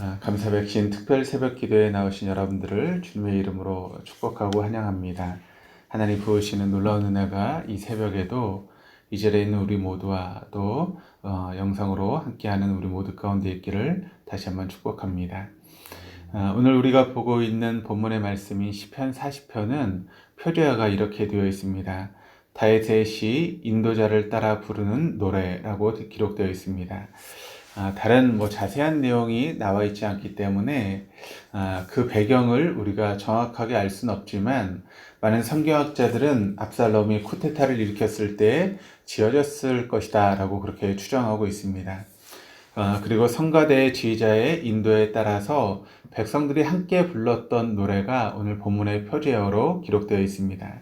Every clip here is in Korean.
아, 감사 백신 특별 새벽 기도에 나오신 여러분들을 주님의 이름으로 축복하고 환영합니다. 하나님 부으시는 놀라운 은혜가 이 새벽에도 이 자리에 있는 우리 모두와 또 어, 영상으로 함께하는 우리 모두 가운데 있기를 다시 한번 축복합니다. 아, 오늘 우리가 보고 있는 본문의 말씀인 시편 40편은 표제어가 이렇게 되어 있습니다. 다윗의 시 인도자를 따라 부르는 노래라고 기록되어 있습니다. 아, 다른 뭐 자세한 내용이 나와 있지 않기 때문에 아, 그 배경을 우리가 정확하게 알 수는 없지만 많은 성경학자들은 압살롬이 쿠데타를 일으켰을 때 지어졌을 것이다 라고 그렇게 추정하고 있습니다. 아, 그리고 성가대의 지휘자의 인도에 따라서 백성들이 함께 불렀던 노래가 오늘 본문의 표제어로 기록되어 있습니다.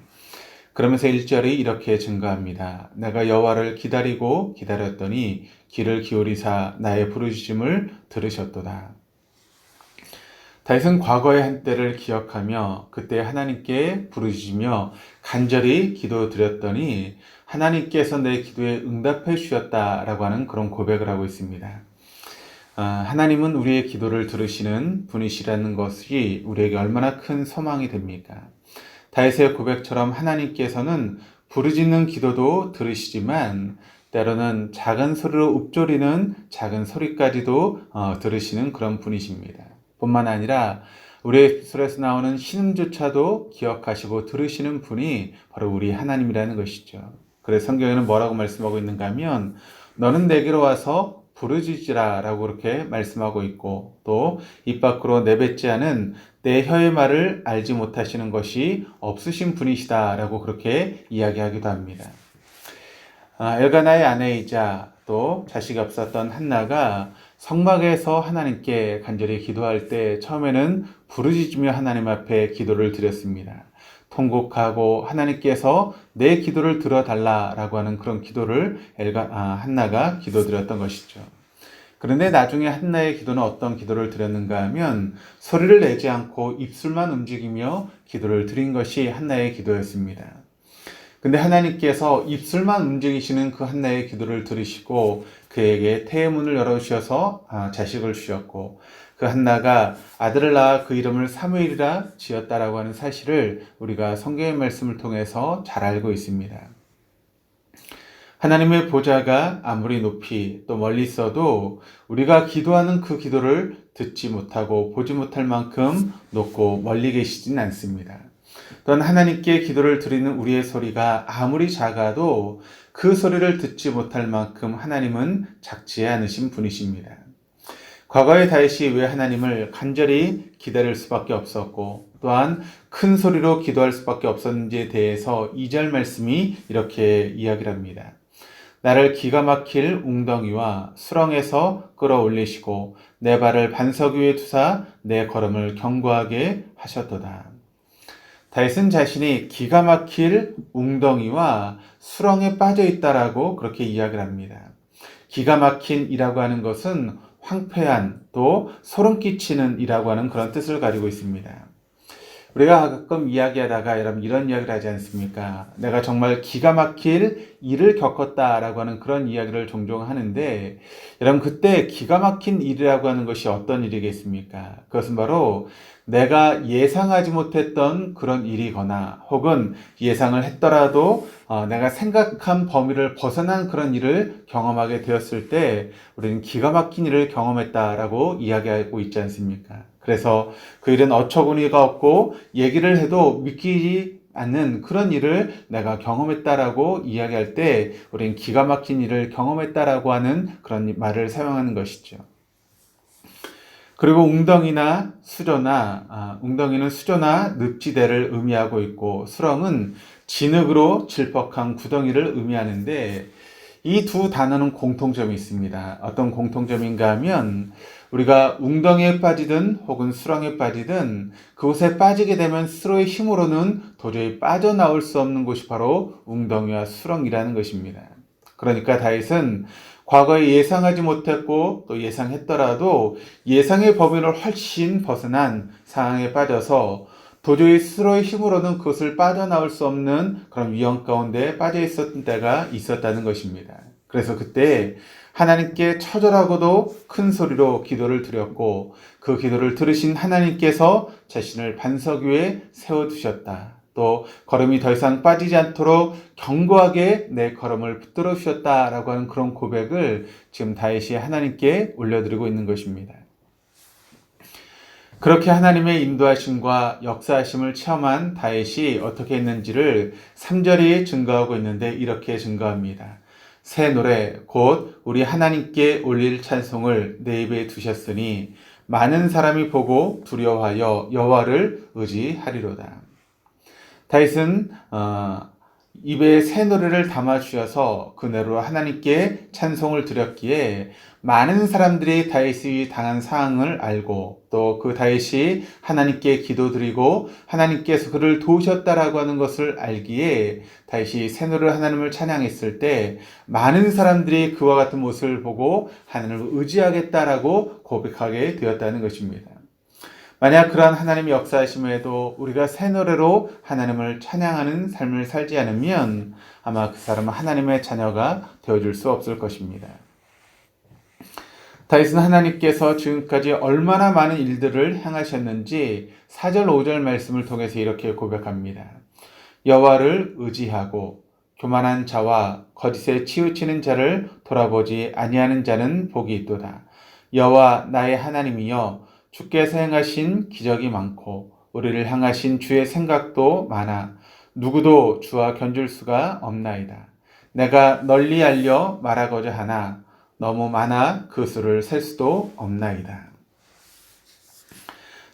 그러면서 1절이 이렇게 증가합니다. 내가 여호와를 기다리고 기다렸더니 귀를 기울이사 나의 부르짖음을 들으셨도다. 다윗은 과거의 한때를 기억하며 그때 하나님께 부르짖으며 간절히 기도드렸더니 하나님께서 내 기도에 응답해 주셨다라고 하는 그런 고백을 하고 있습니다. 아, 하나님은 우리의 기도를 들으시는 분이시라는 것이 우리에게 얼마나 큰 소망이 됩니까? 다윗의 고백처럼 하나님께서는 부르짖는 기도도 들으시지만 때로는 작은 소리로 읊조리는 작은 소리까지도 어, 들으시는 그런 분이십니다. 뿐만 아니라 우리의 에피소에서 나오는 신음조차도 기억하시고 들으시는 분이 바로 우리 하나님이라는 것이죠. 그래서 성경에는 뭐라고 말씀하고 있는가 하면 너는 내게로 와서 부르짖으라 라고 그렇게 말씀하고 있고 또 입 밖으로 내뱉지 않은 내 혀의 말을 알지 못하시는 것이 없으신 분이시다 라고 그렇게 이야기하기도 합니다. 아, 엘가나의 아내이자 또 자식이 없었던 한나가 성막에서 하나님께 간절히 기도할 때 처음에는 부르짖으며 하나님 앞에 기도를 드렸습니다. 통곡하고 하나님께서 내 기도를 들어달라라고 하는 그런 기도를 엘가, 아, 한나가 기도드렸던 것이죠. 그런데 나중에 한나의 기도는 어떤 기도를 드렸는가 하면 소리를 내지 않고 입술만 움직이며 기도를 드린 것이 한나의 기도였습니다. 근데 하나님께서 입술만 움직이시는 그 한나의 기도를 들으시고 그에게 태문을 열어주셔서 아, 자식을 주셨고 그 한나가 아들을 낳아 그 이름을 사무엘이라 지었다라고 하는 사실을 우리가 성경의 말씀을 통해서 잘 알고 있습니다. 하나님의 보좌가 아무리 높이 또 멀리 있어도 우리가 기도하는 그 기도를 듣지 못하고 보지 못할 만큼 높고 멀리 계시진 않습니다. 또한 하나님께 기도를 드리는 우리의 소리가 아무리 작아도 그 소리를 듣지 못할 만큼 하나님은 작지 않으신 분이십니다. 과거의 다윗이 왜 하나님을 간절히 기다릴 수밖에 없었고 또한 큰 소리로 기도할 수밖에 없었는지에 대해서 2절 말씀이 이렇게 이야기를 합니다. 나를 기가 막힐 웅덩이와 수렁에서 끌어올리시고 내 발을 반석 위에 두사 내 걸음을 견고하게 하셨도다. 다윗은 자신이 기가 막힐 웅덩이와 수렁에 빠져 있다라고 그렇게 이야기를 합니다. 기가 막힌이라고 하는 것은 황폐한 또 소름 끼치는 이라고 하는 그런 뜻을 가지고 있습니다. 우리가 가끔 이야기하다가 여러분 이런 이야기를 하지 않습니까? 내가 정말 기가 막힐 일을 겪었다라고 하는 그런 이야기를 종종 하는데 여러분 그때 기가 막힌 일이라고 하는 것이 어떤 일이겠습니까? 그것은 바로 내가 예상하지 못했던 그런 일이거나 혹은 예상을 했더라도 어, 내가 생각한 범위를 벗어난 그런 일을 경험하게 되었을 때 우리는 기가 막힌 일을 경험했다라고 이야기하고 있지 않습니까? 그래서 그 일은 어처구니가 없고 얘기를 해도 믿기지 않는 그런 일을 내가 경험했다라고 이야기할 때 우리는 기가 막힌 일을 경험했다라고 하는 그런 말을 사용하는 것이죠. 그리고 웅덩이나 수조나 아, 웅덩이는 수조나 늪지대를 의미하고 있고 수렁은 진흙으로 질퍽한 구덩이를 의미하는데 이 두 단어는 공통점이 있습니다. 어떤 공통점인가 하면 우리가 웅덩이에 빠지든 혹은 수렁에 빠지든 그곳에 빠지게 되면 스스로의 힘으로는 도저히 빠져나올 수 없는 곳이 바로 웅덩이와 수렁이라는 것입니다. 그러니까 다윗은 과거에 예상하지 못했고 또 예상했더라도 예상의 범위를 훨씬 벗어난 상황에 빠져서 도저히 스스로의 힘으로는 그것을 빠져나올 수 없는 그런 위험 가운데 빠져 있었던 때가 있었다는 것입니다. 그래서 그때 하나님께 처절하고도 큰 소리로 기도를 드렸고 그 기도를 들으신 하나님께서 자신을 반석 위에 세워두셨다. 또 걸음이 더 이상 빠지지 않도록 견고하게 내 걸음을 붙들어 주셨다라고 하는 그런 고백을 지금 다윗이 하나님께 올려드리고 있는 것입니다. 그렇게 하나님의 인도하심과 역사하심을 체험한 다윗이 어떻게 했는지를 3절이 증거하고 있는데 이렇게 증거합니다. 새 노래 곧 우리 하나님께 올릴 찬송을 내 입에 두셨으니 많은 사람이 보고 두려워하여 여호와를 의지하리로다. 다윗은 어, 입에 새 노래를 담아 주셔서 그 노래로 하나님께 찬송을 드렸기에 많은 사람들이 다윗이 당한 상황을 알고 또 그 다윗이 하나님께 기도드리고 하나님께서 그를 도우셨다라고 하는 것을 알기에 다윗이 새 노래를 하나님을 찬양했을 때 많은 사람들이 그와 같은 모습을 보고 하나님을 의지하겠다라고 고백하게 되었다는 것입니다. 만약 그러한 하나님의 역사하심에도 우리가 새 노래로 하나님을 찬양하는 삶을 살지 않으면 아마 그 사람은 하나님의 자녀가 되어줄 수 없을 것입니다. 다윗은 하나님께서 지금까지 얼마나 많은 일들을 행하셨는지 4절 5절 말씀을 통해서 이렇게 고백합니다. 여호와를 의지하고 교만한 자와 거짓에 치우치는 자를 돌아보지 아니하는 자는 복이 있도다. 여호와 나의 하나님이여 주께서 행하신 기적이 많고 우리를 향하신 주의 생각도 많아 누구도 주와 견줄 수가 없나이다. 내가 널리 알려 말하고자 하나 너무 많아 그 수를 셀 수도 없나이다.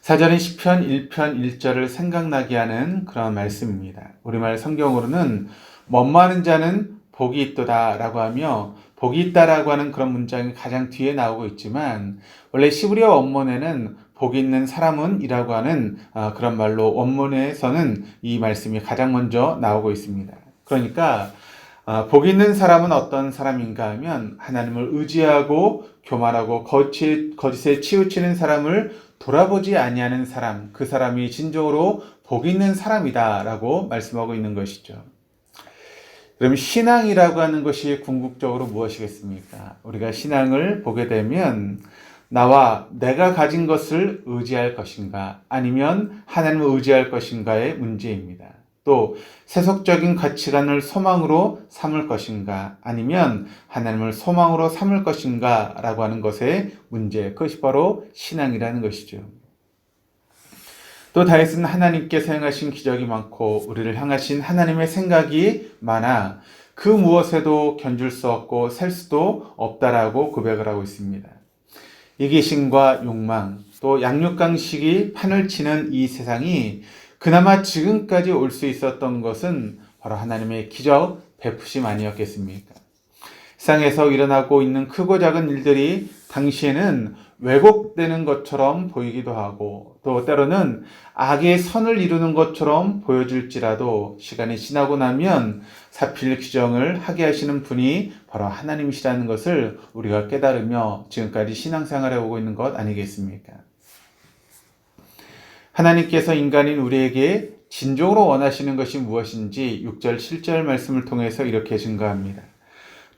사절은 시편 1편 1절을 생각나게 하는 그런 말씀입니다. 우리말 성경으로는 멋마는 자는 복이 있도다 라고 하며 복이 있다라고 하는 그런 문장이 가장 뒤에 나오고 있지만 원래 시브리어 원문에는 복 있는 사람은 이라고 하는 아, 그런 말로 원문에서는 이 말씀이 가장 먼저 나오고 있습니다. 그러니까 아, 복 있는 사람은 어떤 사람인가 하면 하나님을 의지하고 교만하고 거짓, 거짓에 치우치는 사람을 돌아보지 아니하는 사람, 그 사람이 진정으로 복 있는 사람이다라고 말씀하고 있는 것이죠. 그럼 신앙이라고 하는 것이 궁극적으로 무엇이겠습니까? 우리가 신앙을 보게 되면 나와 내가 가진 것을 의지할 것인가 아니면 하나님을 의지할 것인가의 문제입니다. 또 세속적인 가치관을 소망으로 삼을 것인가 아니면 하나님을 소망으로 삼을 것인가 라고 하는 것의 문제 그것이 바로 신앙이라는 것이죠. 또 다윗은 하나님께서 행하신 기적이 많고 우리를 향하신 하나님의 생각이 많아 그 무엇에도 견줄 수 없고 셀 수도 없다라고 고백을 하고 있습니다. 이기심과 욕망 또 양육강식이 판을 치는 이 세상이 그나마 지금까지 올 수 있었던 것은 바로 하나님의 기적 베푸심 아니었겠습니까? 세상에서 일어나고 있는 크고 작은 일들이 당시에는 왜곡되는 것처럼 보이기도 하고 또 때로는 악의 선을 이루는 것처럼 보여질지라도 시간이 지나고 나면 사필 규정을 하게 하시는 분이 바로 하나님이시라는 것을 우리가 깨달으며 지금까지 신앙생활해 오고 있는 것 아니겠습니까? 하나님께서 인간인 우리에게 진정으로 원하시는 것이 무엇인지 6절, 7절 말씀을 통해서 이렇게 증거합니다.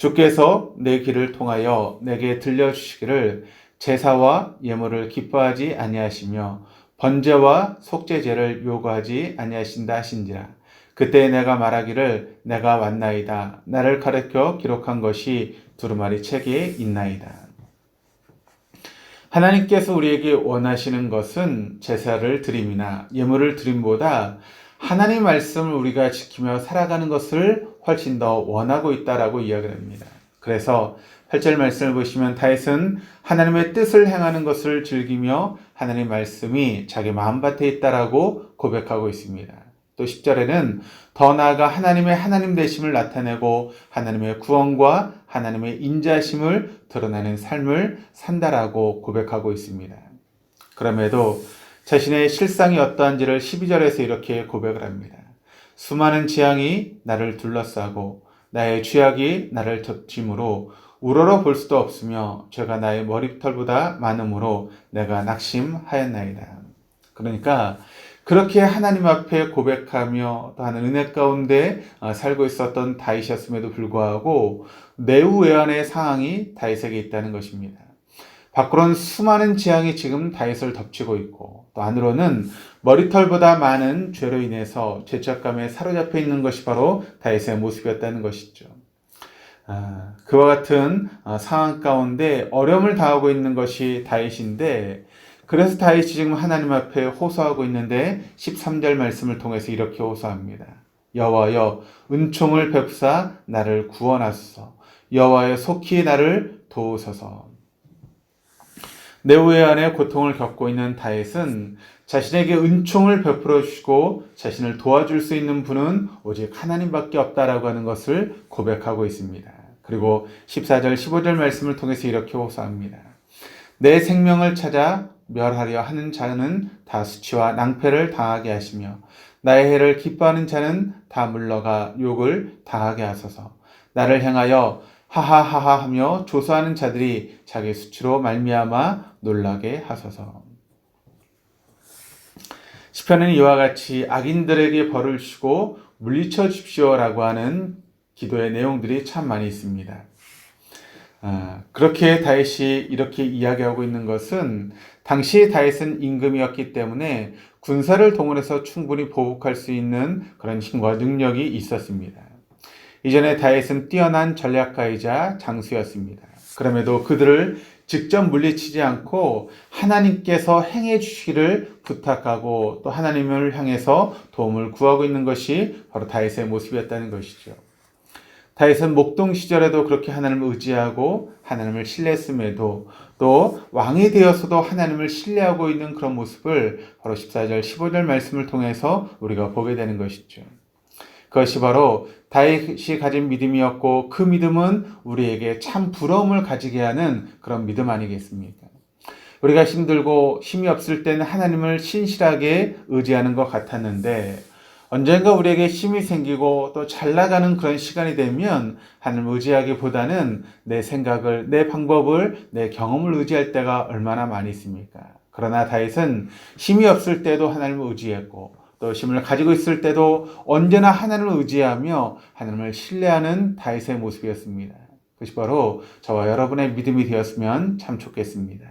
주께서 내 길을 통하여 내게 들려주시기를 제사와 예물을 기뻐하지 아니하시며 번제와 속죄제를 요구하지 아니하신다 하신지라. 그때 내가 말하기를 내가 왔나이다. 나를 가르쳐 기록한 것이 두루마리 책에 있나이다. 하나님께서 우리에게 원하시는 것은 제사를 드림이나 예물을 드림보다 하나님 말씀을 우리가 지키며 살아가는 것을 훨씬 더 원하고 있다라고 이야기를 합니다. 그래서 8절 말씀을 보시면 다윗은 하나님의 뜻을 행하는 것을 즐기며 하나님의 말씀이 자기 마음밭에 있다라고 고백하고 있습니다. 또 10절에는 더 나아가 하나님의 하나님 되심을 나타내고 하나님의 구원과 하나님의 인자심을 드러내는 삶을 산다라고 고백하고 있습니다. 그럼에도 자신의 실상이 어떠한지를 12절에서 이렇게 고백을 합니다. 수많은 재앙이 나를 둘러싸고 나의 죄악이 나를 덮침으로 우러러 볼 수도 없으며 죄가 나의 머리털보다 많으므로 내가 낙심하였나이다. 그러니까 그렇게 하나님 앞에 고백하며 또 하는 은혜 가운데 어, 살고 있었던 다이셨음에도 불구하고 매우 외환의 상황이 다윗에게 있다는 것입니다. 밖으로는 수많은 재앙이 지금 다윗을 덮치고 있고 또 안으로는 머리털보다 많은 죄로 인해서 죄책감에 사로잡혀 있는 것이 바로 다윗의 모습이었다는 것이죠. 아, 그와 같은 아, 상황 가운데 어려움을 당하고 있는 것이 다윗인데 그래서 다윗이 지금 하나님 앞에 호소하고 있는데 13절 말씀을 통해서 이렇게 호소합니다. 여호와여 은총을 베푸사 나를 구원하소서 여호와여 속히 나를 도우소서 내후의 안에 고통을 겪고 있는 다윗은 자신에게 은총을 베풀어 주시고 자신을 도와줄 수 있는 분은 오직 하나님밖에 없다라고 하는 것을 고백하고 있습니다. 그리고 14절 15절 말씀을 통해서 이렇게 호소합니다. 내 생명을 찾아 멸하려 하는 자는 다 수치와 낭패를 당하게 하시며 나의 해를 기뻐하는 자는 다 물러가 욕을 당하게 하소서. 나를 향하여 하하하하 하며 조소하는 자들이 자기 수치로 말미암아 놀라게 하소서. 시편은 이와 같이 악인들에게 벌을 주시고 물리쳐 주십시오라고 하는 기도의 내용들이 참 많이 있습니다. 아, 그렇게 다윗이 이렇게 이야기하고 있는 것은 당시 다윗은 임금이었기 때문에 군사를 동원해서 충분히 보복할 수 있는 그런 힘과 능력이 있었습니다. 이전에 다윗은 뛰어난 전략가이자 장수였습니다. 그럼에도 그들을 직접 물리치지 않고 하나님께서 행해 주시기를 부탁하고 또 하나님을 향해서 도움을 구하고 있는 것이 바로 다윗의 모습이었다는 것이죠. 다윗은 목동 시절에도 그렇게 하나님을 의지하고 하나님을 신뢰했음에도 또 왕이 되어서도 하나님을 신뢰하고 있는 그런 모습을 바로 14절 15절 말씀을 통해서 우리가 보게 되는 것이죠. 그것이 바로 다윗이 가진 믿음이었고 그 믿음은 우리에게 참 부러움을 가지게 하는 그런 믿음 아니겠습니까? 우리가 힘들고 힘이 없을 때는 하나님을 신실하게 의지하는 것 같았는데 언젠가 우리에게 힘이 생기고 또 잘 나가는 그런 시간이 되면 하나님을 의지하기보다는 내 생각을, 내 방법을, 내 경험을 의지할 때가 얼마나 많이 있습니까? 그러나 다윗은 힘이 없을 때도 하나님을 의지했고 또 힘을 가지고 있을 때도 언제나 하나님을 의지하며 하나님을 신뢰하는 다윗의 모습이었습니다. 그것이 바로 저와 여러분의 믿음이 되었으면 참 좋겠습니다.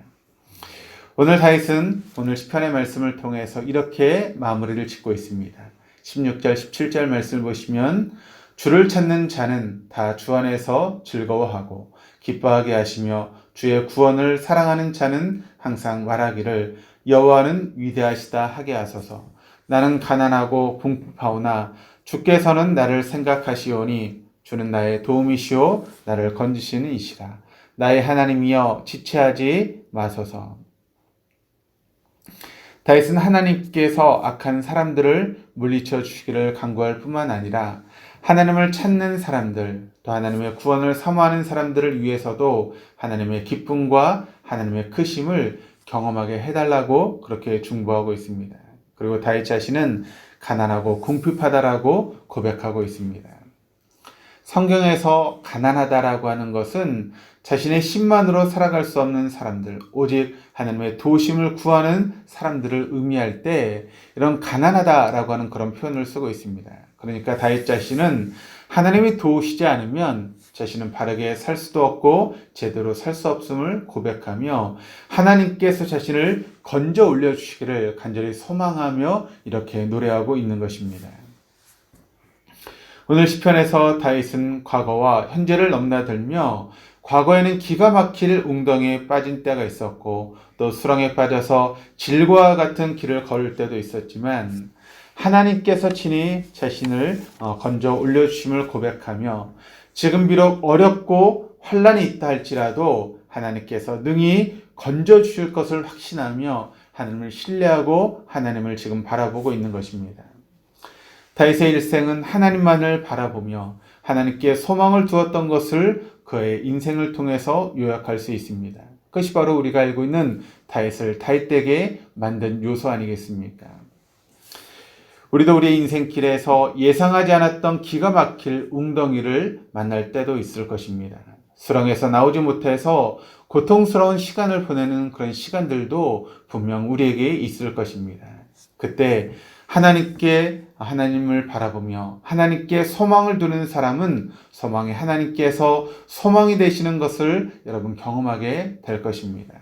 오늘 다윗은 오늘 시편의 말씀을 통해서 이렇게 마무리를 짓고 있습니다. 16절, 17절 말씀을 보시면 주를 찾는 자는 다 주 안에서 즐거워하고 기뻐하게 하시며 주의 구원을 사랑하는 자는 항상 말하기를 여호와는 위대하시다 하게 하소서. 나는 가난하고 궁핍하오나 주께서는 나를 생각하시오니 주는 나의 도움이시오 나를 건지시는 이시라. 나의 하나님이여 지체하지 마소서. 다윗은 하나님께서 악한 사람들을 물리쳐 주시기를 간구할 뿐만 아니라 하나님을 찾는 사람들, 또 하나님의 구원을 사모하는 사람들을 위해서도 하나님의 기쁨과 하나님의 크심을 경험하게 해달라고 그렇게 중보하고 있습니다. 그리고 다윗 자신은 가난하고 궁핍하다라고 고백하고 있습니다. 성경에서 가난하다라고 하는 것은 자신의 힘만으로 살아갈 수 없는 사람들, 오직 하나님의 도심을 구하는 사람들을 의미할 때 이런 가난하다라고 하는 그런 표현을 쓰고 있습니다. 그러니까 다윗 자신은 하나님이 도우시지 않으면 자신은 바르게 살 수도 없고 제대로 살 수 없음을 고백하며 하나님께서 자신을 건져 올려 주시기를 간절히 소망하며 이렇게 노래하고 있는 것입니다. 오늘 시편에서 다윗은 과거와 현재를 넘나들며 과거에는 기가 막힐 웅덩이에 빠진 때가 있었고 또 수렁에 빠져서 질과 같은 길을 걸을 때도 있었지만 하나님께서 친히 자신을 어, 건져 올려주심을 고백하며 지금 비록 어렵고 환란이 있다 할지라도 하나님께서 능히 건져 주실 것을 확신하며 하나님을 신뢰하고 하나님을 지금 바라보고 있는 것입니다. 다윗의 일생은 하나님만을 바라보며 하나님께 소망을 두었던 것을 그의 인생을 통해서 요약할 수 있습니다. 그것이 바로 우리가 알고 있는 다윗을 다윗되게 만든 요소 아니겠습니까? 우리도 우리의 인생길에서 예상하지 않았던 기가 막힐 웅덩이를 만날 때도 있을 것입니다. 수렁에서 나오지 못해서 고통스러운 시간을 보내는 그런 시간들도 분명 우리에게 있을 것입니다. 그때 하나님께 하나님을 바라보며 하나님께 소망을 두는 사람은 소망이 하나님께서 소망이 되시는 것을 여러분 경험하게 될 것입니다.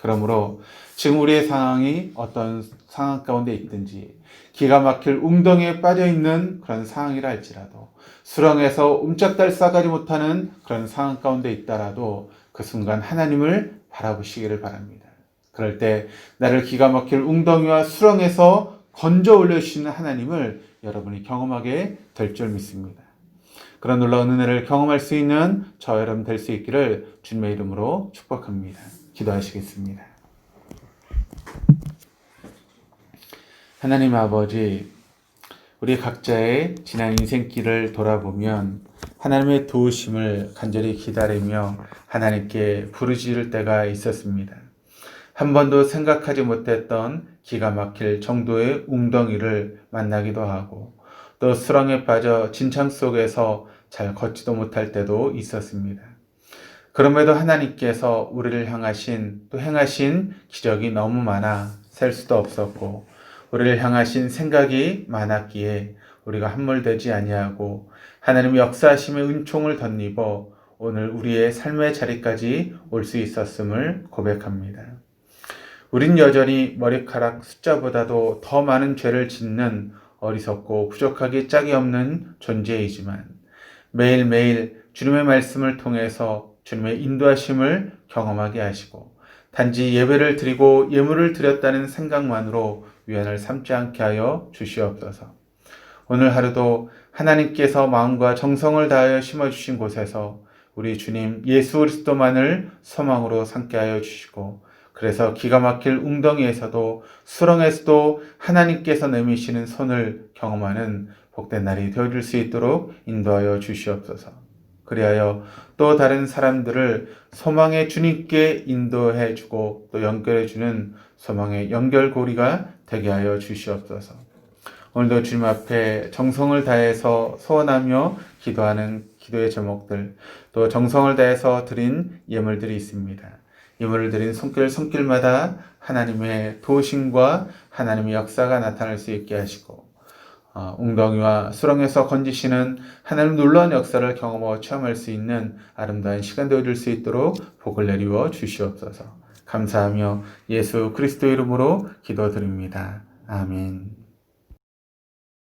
그러므로 지금 우리의 상황이 어떤 상황 가운데 있든지 기가 막힐 웅덩이에 빠져 있는 그런 상황이라 할지라도 수렁에서 움짝달 싸가지 못하는 그런 상황 가운데 있다라도 그 순간 하나님을 바라보시기를 바랍니다. 그럴 때 나를 기가 막힐 웅덩이와 수렁에서 건져 올려주시는 하나님을 여러분이 경험하게 될 줄 믿습니다. 그런 놀라운 은혜를 경험할 수 있는 저 여러분 될 수 있기를 주님의 이름으로 축복합니다. 기도하시겠습니다. 하나님 아버지, 우리 각자의 지난 인생길을 돌아보면 하나님의 도우심을 간절히 기다리며 하나님께 부르짖을 때가 있었습니다. 한 번도 생각하지 못했던 기가 막힐 정도의 웅덩이를 만나기도 하고 또 수렁에 빠져 진창 속에서 잘 걷지도 못할 때도 있었습니다. 그럼에도 하나님께서 우리를 향하신 또 행하신 기적이 너무 많아 셀 수도 없었고 우리를 향하신 생각이 많았기에 우리가 함몰되지 아니하고 하나님의 역사하심의 은총을 덧입어 오늘 우리의 삶의 자리까지 올 수 있었음을 고백합니다. 우린 여전히 머리카락 숫자보다도 더 많은 죄를 짓는 어리석고 부족하기 짝이 없는 존재이지만 매일매일 주님의 말씀을 통해서 주님의 인도하심을 경험하게 하시고 단지 예배를 드리고 예물을 드렸다는 생각만으로 위안을 삼지 않게 하여 주시옵소서. 오늘 하루도 하나님께서 마음과 정성을 다하여 심어주신 곳에서 우리 주님 예수 그리스도만을 소망으로 삼게 하여 주시고 그래서 기가 막힐 웅덩이에서도 수렁에서도 하나님께서 내미시는 손을 경험하는 복된 날이 되어줄 수 있도록 인도하여 주시옵소서. 그리하여 또 다른 사람들을 소망의 주님께 인도해 주고 또 연결해 주는 소망의 연결고리가 되게 하여 주시옵소서. 오늘도 주님 앞에 정성을 다해서 소원하며 기도하는 기도의 제목들, 또 정성을 다해서 드린 예물들이 있습니다. 예물을 드린 손길 손길마다 하나님의 도심과 하나님의 역사가 나타날 수 있게 하시고 어, 웅덩이와 수렁에서 건지시는 하나님 놀라운 역사를 경험하고 체험할 수 있는 아름다운 시간 되어줄 수 있도록 복을 내리워 주시옵소서. 감사하며 예수 그리스도 이름으로 기도드립니다. 아멘.